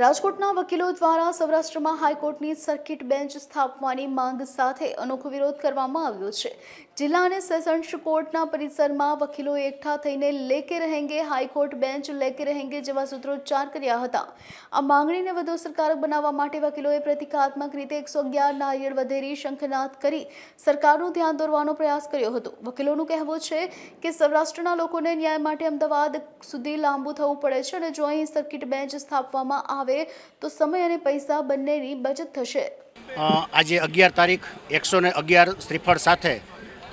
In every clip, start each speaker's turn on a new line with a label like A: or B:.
A: રાજકોટના વકીલો દ્વારા સૌરાષ્ટ્રમાં હાઈકોર્ટની સર્કિટ બેન્ચ સ્થાપવાની માંગ સાથે અનોખો વિરોધ કરવામાં આવ્યો છે. જિલ્લા અને સેશન્સ કોર્ટના પરિસરમાં વકીલો એકઠા થઈને લેકે રહેંગે, હાઈકોર્ટ બેન્ચ લેકે રહેંગે જેવા સૂત્રોચ્ચાર કર્યા હતા. આ માંગણીને વધુ અસરકારક બનાવવા માટે વકીલોએ પ્રતિકાત્મક રીતે એકસો અગિયાર નારિયેળ વધેરી શંખનાદ કરી સરકારનું ધ્યાન દોરવાનો પ્રયાસ કર્યો હતો. વકીલોનું કહેવું છે કે સૌરાષ્ટ્રના લોકોને ન્યાય માટે અમદાવાદ સુધી લાંબુ થવું પડે છે અને જો અહીં સર્કિટ બેન્ચ સ્થાપવામાં આવે તો સમય અને પૈસા બંનેની બચત થશે.
B: આજે અગિયાર તારીખ, એકસો ને અગિયાર શ્રીફળ સાથે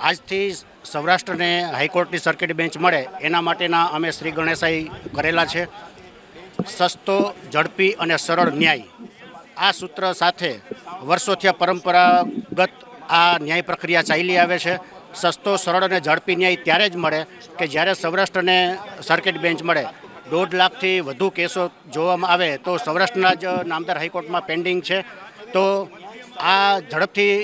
B: આજથી સૌરાષ્ટ્રને હાઈકોર્ટની સર્કિટ બેન્ચ મળે. એના માટેના અમે શ્રી ગણેશાઈ કરેલા છે. સસ્તો, ઝડપી અને સરળ ન્યાય. આ સૂત્ર સાથે વર્ષોથી પરંપરાગત આ ન્યાય પ્રક્રિયા ચાલી આવે છે. સસ્તો, સરળ અને ઝડપી ન્યાય ત્યારે જ મળે કે જ્યારે સૌરાષ્ટ્રને સર્કિટ બેન્ચ મળે. દોઢ લાખથી વધુ કેસો જોવામાં આવે તો સૌરાષ્ટ્રના જ નામદાર હાઈકોર્ટમાં પેન્ડિંગ છે. તો આ ઝડપથી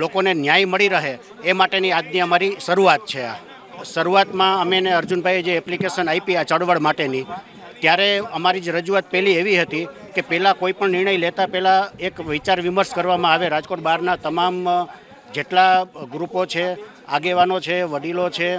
B: લોકોને ન્યાય મળી રહે એ માટેની આજની અમારી શરૂઆત છે આ. શરૂઆતમાં અમે ને અર્જુનભાઈએ જે એપ્લિકેશન આપી આ ચળવળ માટેની, ત્યારે અમારી જ રજૂઆત પહેલી એવી હતી કે પહેલાં કોઈ પણ નિર્ણય લેતા પહેલાં એક વિચાર વિમર્શ કરવામાં આવે. રાજકોટ બહારના તમામ જેટલા ગ્રુપો છે, આગેવાનો છે, વડીલો છે,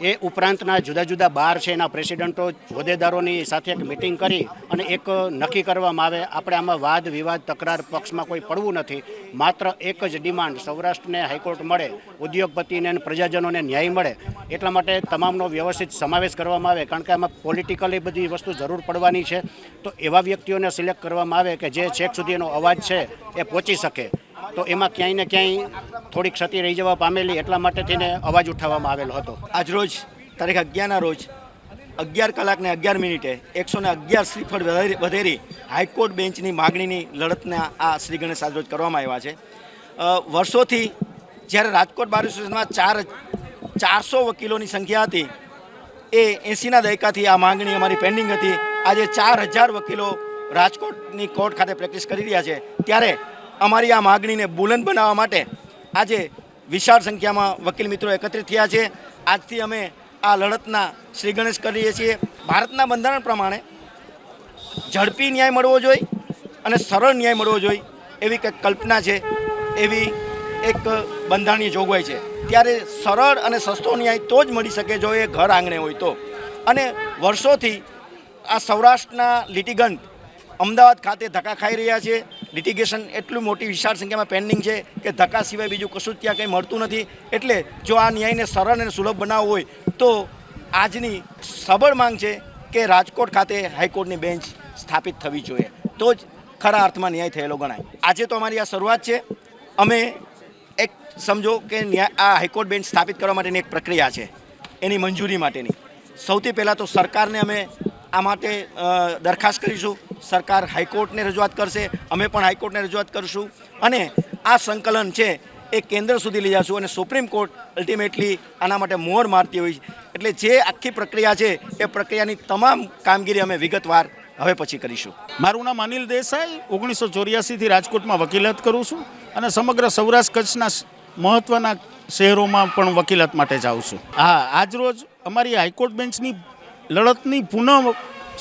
B: એ ઉપરાંતના જુદા જુદા બાર છે, એના પ્રેસિડેન્ટો, હોદ્દેદારોની સાથે એક મિટિંગ કરી અને એક નક્કી કરવામાં આવે. આપણે આમાં વાદ, વિવાદ, તકરાર પક્ષમાં કોઈ પડવું નથી. માત્ર એક જ ડિમાન્ડ, સૌરાષ્ટ્રને હાઈકોર્ટ મળે, ઉદ્યોગપતિને અને પ્રજાજનોને ન્યાય મળે, એટલા માટે તમામનો વ્યવસ્થિત સમાવેશ કરવામાં આવે. કારણ કે આમાં પોલિટિકલી બધી વસ્તુ જરૂર પડવાની છે. તો એવા વ્યક્તિઓને સિલેક્ટ કરવામાં આવે કે જે છેક સુધી એનો અવાજ છે, એ પહોંચી શકે. તો એમાં ક્યાંય ને ક્યાંય થોડી ક્ષતિ રહી જવા પામેલી એટલા માટે થઈને અવાજ ઉઠાવવામાં આવેલો હતો.
C: આજરોજ તારીખ અગિયારના રોજ અગિયાર કલાકને અગિયાર મિનિટે એકસો ને અગિયાર શ્રીફળ વધારી હાઈકોર્ટ બેન્ચની માગણીની લડતના આ શ્રી ગણેશ આજરોજ કરવામાં આવ્યા છે. વર્ષોથી જ્યારે રાજકોટ બાર એસોસિએશનમાં ચાર ચારસો વકીલોની સંખ્યા હતી, એ એંસીના દાયકાથી આ માંગણી અમારી પેન્ડિંગ હતી. આજે ચાર હજાર વકીલો રાજકોટની કોર્ટ ખાતે પ્રેક્ટિસ કરી રહ્યા છે. ત્યારે અમારી આ માગણીને બુલંદ બનાવવા માટે આજે વિશાળ સંખ્યામાં વકીલ મિત્રો એકત્રિત થયા છે. આજથી અમે આ લડતના શ્રી ગણેશ કરીએ છીએ. ભારતના બંધારણ પ્રમાણે ઝડપી ન્યાય મળવો જોઈએ અને સરળ ન્યાય મળવો જોઈએ એવી કંઈક કલ્પના છે, એવી એક બંધારણીય જોગવાઈ છે. ત્યારે સરળ અને સસ્તો ન્યાય તો જ મળી શકે જો એ ઘર આંગણે હોય તો. અને વર્ષોથી આ સૌરાષ્ટ્રના લિટિગન્ટ અમદાવાદ ખાતે ધક્કા ખાઈ રહ્યા છે. લિટિગેશન એટલું મોટી વિશાળ સંખ્યામાં પેન્ડિંગ છે કે ધક્કા સિવાય બીજું કશું ત્યાં કંઈ મળતું નથી. એટલે જો આ ન્યાયને સરળ અને સુલભ બનાવવો હોય, તો આજની સબળ માંગ છે કે રાજકોટ ખાતે હાઈકોર્ટની બેન્ચ સ્થાપિત થવી જોઈએ. તો જ ખરા અર્થમાં ન્યાય થયેલો ગણાય. આજે તો અમારી આ શરૂઆત છે. અમે એક સમજો કે ન્યાય આ હાઈકોર્ટ બેન્ચ સ્થાપિત કરવા માટેની એક પ્રક્રિયા છે. એની મંજૂરી માટેની. સૌથી પહેલાં તો સરકારને અમે આ માટે દરખાસ્ત કરીશું. સરકાર હાઈકોર્ટને રજૂઆત કરશે, અમે પણ હાઈકોર્ટને રજૂઆત કરીશું. અને આ સંકલન છે એ કેન્દ્ર સુધી લઈ જશું અને સુપ્રીમ કોર્ટ અલ્ટિમેટલી આના માટે મોહર મારતી હોય છે. એટલે જે આખી પ્રક્રિયા છે, એ પ્રક્રિયાની તમામ કામગીરી અમે વિગતવાર હવે પછી કરીશું.
D: મારું નામ અનિલ દેસાઈ, ઓગણીસો ચોર્યાસીથી રાજકોટમાં વકીલાત કરું છું અને સમગ્ર સૌરાષ્ટ્ર કચ્છના મહત્ત્વના શહેરોમાં પણ વકીલાત માટે જાઉં છું. હા, આજરોજ અમારી હાઈકોર્ટ બેન્ચની લડતની પુનઃ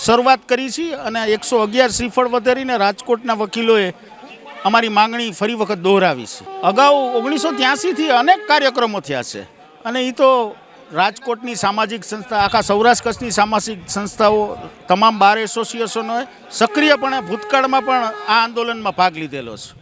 D: શરૂઆત કરી છે અને એકસો અગિયાર શ્રીફળ વધારીને રાજકોટના વકીલોએ અમારી માંગણી ફરી વખત દોહરાવી છે. અગાઉ ઓગણીસો ત્યાસીથી અનેક કાર્યક્રમો થયા છે અને એ તો રાજકોટની સામાજિક સંસ્થા, આખા સૌરાષ્ટ્ર કચ્છની સામાજિક સંસ્થાઓ, તમામ બાર એસોસિએશનોએ સક્રિયપણે ભૂતકાળમાં પણ આ આંદોલનમાં ભાગ લીધેલો છે.